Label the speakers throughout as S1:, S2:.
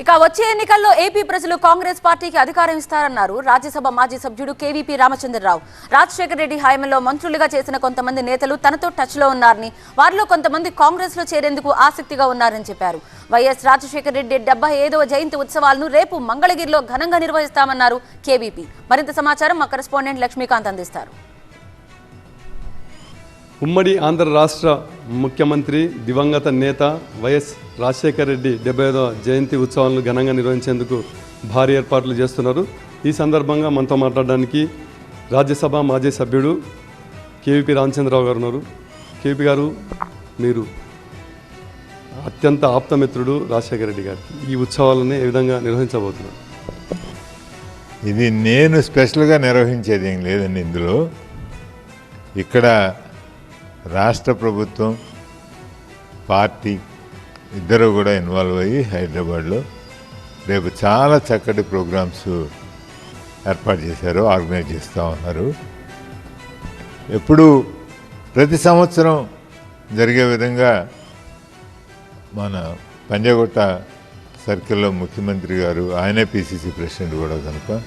S1: ఇక వచ్చే ఎన్నికల్లో ఏపీ ప్రజలు కాంగ్రెస్ పార్టీకి అధికారం ఇస్తారన్నారు రాజ్యసభ మాజీ సభ్యుడు కేవీపీ రామచంద్రరావు. రాజశేఖర రెడ్డి హయాంలో మంత్రులుగా చేసిన కొంతమంది నేతలు తనతో టచ్లో ఉన్నారని వారిలో కొంతమంది కాంగ్రెస్లో చేరేందుకు ఆసక్తిగా ఉన్నారని చెప్పారు. వైఎస్ రాజశేఖర రెడ్డి డెబ్బై ఐదవ జయంతి ఉత్సవాలను రేపు మంగళగిరిలో ఘనంగా నిర్వహిస్తామన్నారు కేవీపీ. మరింత సమాచారం మా కరెస్పాండెంట్ లక్ష్మీకాంత్ అందిస్తారు.
S2: ఉమ్మడి ఆంధ్ర రాష్ట్ర ముఖ్యమంత్రి దివంగత నేత వైఎస్ రాజశేఖర రెడ్డి డెబ్బై ఐదవ జయంతి ఉత్సవాలను ఘనంగా నిర్వహించేందుకు భారీ ఏర్పాట్లు చేస్తున్నారు. ఈ సందర్భంగా మనతో మాట్లాడడానికి రాజ్యసభ మాజీ సభ్యుడు కేవీపీ రామచంద్రరావు గారు ఉన్నారు. కేవీపీ గారు మీరు అత్యంత ఆప్తమిత్రుడు రాజశేఖర రెడ్డి గారు. ఈ ఉత్సవాలని ఏ విధంగా నిర్వహించబోతున్నారు?
S3: ఇది నేను స్పెషల్గా నిర్వహించేది ఏం లేదండి ఇందులో. ఇక్కడ రాష్ట్ర ప్రభుత్వం పార్టీ ఇద్దరు కూడా ఇన్వాల్వ్ అయ్యి హైదరాబాద్లో రేపు చాలా చక్కటి ప్రోగ్రామ్స్ ఏర్పాటు చేశారు ఆర్గనైజ్ చేస్తూ ఉన్నారు. ఎప్పుడు ప్రతి సంవత్సరం జరిగే విధంగా మన పంజాగుట్ట సర్కిల్లో ముఖ్యమంత్రి గారు ఆయనే పిసిసి ప్రెసిడెంట్ కూడా కనుక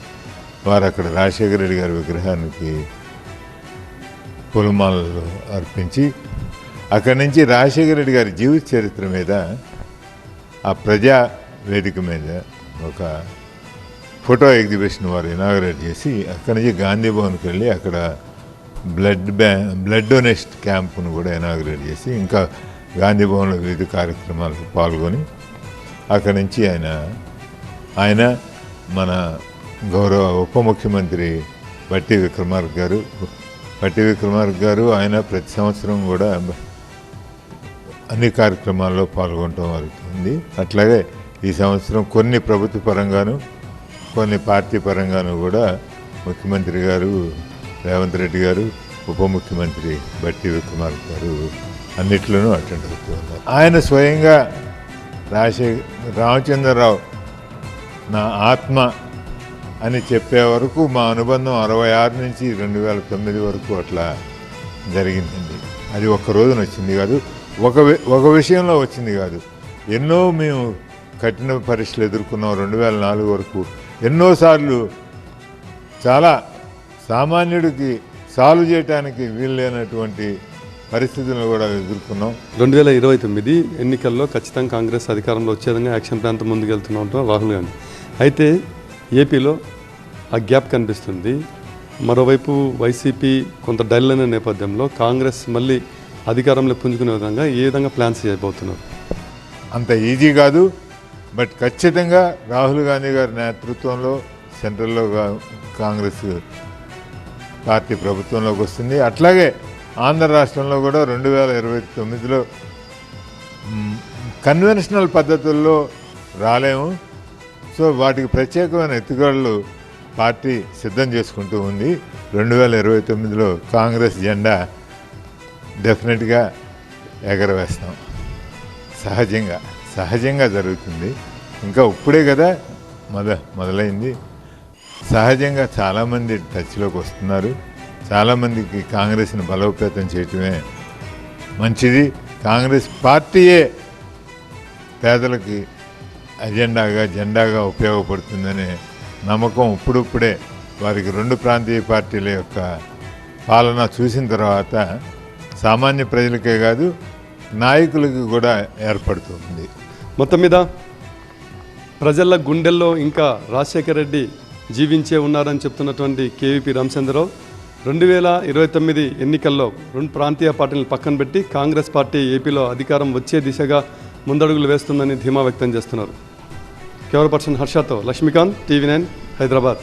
S3: వారు అక్కడ రాజశేఖర రెడ్డి గారి విగ్రహానికి పూలమాలలు అర్పించి అక్కడి నుంచి రాజశేఖర రెడ్డి గారి జీవిత చరిత్ర మీద ఆ ప్రజా వేదిక మీద ఒక ఫోటో ఎగ్జిబిషన్ వారు ఇనాగరేట్ చేసి అక్కడి నుంచి గాంధీ భవన్కి వెళ్ళి అక్కడ బ్లడ్ బ్యా బ్లడ్ డొనేషన్ క్యాంపును కూడా ఇనాగరేట్ చేసి ఇంకా గాంధీ భవన్లో వివిధ కార్యక్రమాలకు పాల్గొని అక్కడి నుంచి ఆయన ఆయన మన గౌరవ ఉప ముఖ్యమంత్రి బట్టి విక్రమార్క గారు పట్టి విక్రమార్క గారు ఆయన ప్రతి సంవత్సరం కూడా అన్ని కార్యక్రమాల్లో పాల్గొనడం జరుగుతుంది. అట్లాగే ఈ సంవత్సరం కొన్ని ప్రభుత్వ పరంగాను కొన్ని పార్టీ పరంగాను కూడా ముఖ్యమంత్రి గారు రేవంత్ రెడ్డి గారు ఉప ముఖ్యమంత్రి బట్టి విక్రమార్క గారు అన్నిట్లోనూ అటెండ్ అవుతూ ఉన్నారు. ఆయన స్వయంగా రాజశేఖర్ రామచంద్రరావు నా ఆత్మ అని చెప్పే వరకు మా అనుబంధం అరవై ఆరు నుంచి రెండు వేల తొమ్మిది వరకు అట్లా జరిగిందండి. అది ఒక్క రోజున వచ్చింది కాదు ఒక ఒక విషయంలో వచ్చింది కాదు. ఎన్నో మేము కఠిన పరీక్షలు ఎదుర్కొన్నాం రెండు వేల నాలుగు వరకు. ఎన్నోసార్లు చాలా సామాన్యుడికి సాల్వ్ చేయడానికి వీల్లేనటువంటి పరిస్థితులను కూడా ఎదుర్కొన్నాం.
S2: రెండు వేల ఇరవై తొమ్మిది ఎన్నికల్లో ఖచ్చితంగా కాంగ్రెస్ అధికారంలో వచ్చే విధంగా యాక్షన్ ప్లాన్తో ముందుకెళ్తున్నాం రాహుల్ గాంధీ. అయితే ఏపీలో ఆ గ్యాప్ కనిపిస్తుంది. మరోవైపు వైసీపీ కొంత డల్ అనే నేపథ్యంలో కాంగ్రెస్ మళ్ళీ అధికారంలో పుంజుకునే విధంగా ఏ విధంగా ప్లాన్స్ చేయబోతున్నారు?
S3: అంత ఈజీ కాదు. బట్ ఖచ్చితంగా రాహుల్ గాంధీ గారి నేతృత్వంలో సెంట్రల్లో కాంగ్రెస్ పార్టీ ప్రభుత్వంలోకి వస్తుంది. అట్లాగే ఆంధ్ర రాష్ట్రంలో కూడా రెండు వేల ఇరవై తొమ్మిదిలో కన్వెన్షనల్ పద్ధతుల్లో రాలేము. సో వాటికి ప్రత్యేకమైన ఎత్తుగడలు పార్టీ సిద్ధం చేసుకుంటూ ఉంది. రెండు వేల ఇరవై తొమ్మిదిలో కాంగ్రెస్ జెండా డెఫినెట్గా ఎగరవేస్తాం. సహజంగా సహజంగా జరుగుతుంది. ఇంకా ఇప్పుడే కదా మొద మొదలైంది. సహజంగా చాలామంది టచ్లోకి వస్తున్నారు. చాలామందికి కాంగ్రెస్ని బలోపేతం చేయటమే మంచిది. కాంగ్రెస్ పార్టీయే పేదలకి అజెండాగా జెండాగా ఉపయోగపడుతుందనే నమ్మకం ఇప్పుడిప్పుడే వారికి రెండు ప్రాంతీయ పార్టీల యొక్క పాలన చూసిన తర్వాత సామాన్య ప్రజలకే కాదు నాయకులకి కూడా ఏర్పడుతుంది.
S2: మొత్తం మీద ప్రజల గుండెల్లో ఇంకా రాజశేఖర రెడ్డి జీవించే ఉన్నారని చెప్తున్నటువంటి కేవీపీ రామచంద్రరావు రెండు వేల ఇరవై తొమ్మిది ఎన్నికల్లో రెండు ప్రాంతీయ పార్టీలను పక్కన పెట్టి కాంగ్రెస్ పార్టీ ఏపీలో అధికారం వచ్చే దిశగా ముందడుగులు వేస్తుందని ధీమా వ్యక్తం చేస్తున్నారు. కెమెరా పర్సన్ హర్షతో లక్ష్మీకాంత్ టీవీ నైన్ హైదరాబాద్.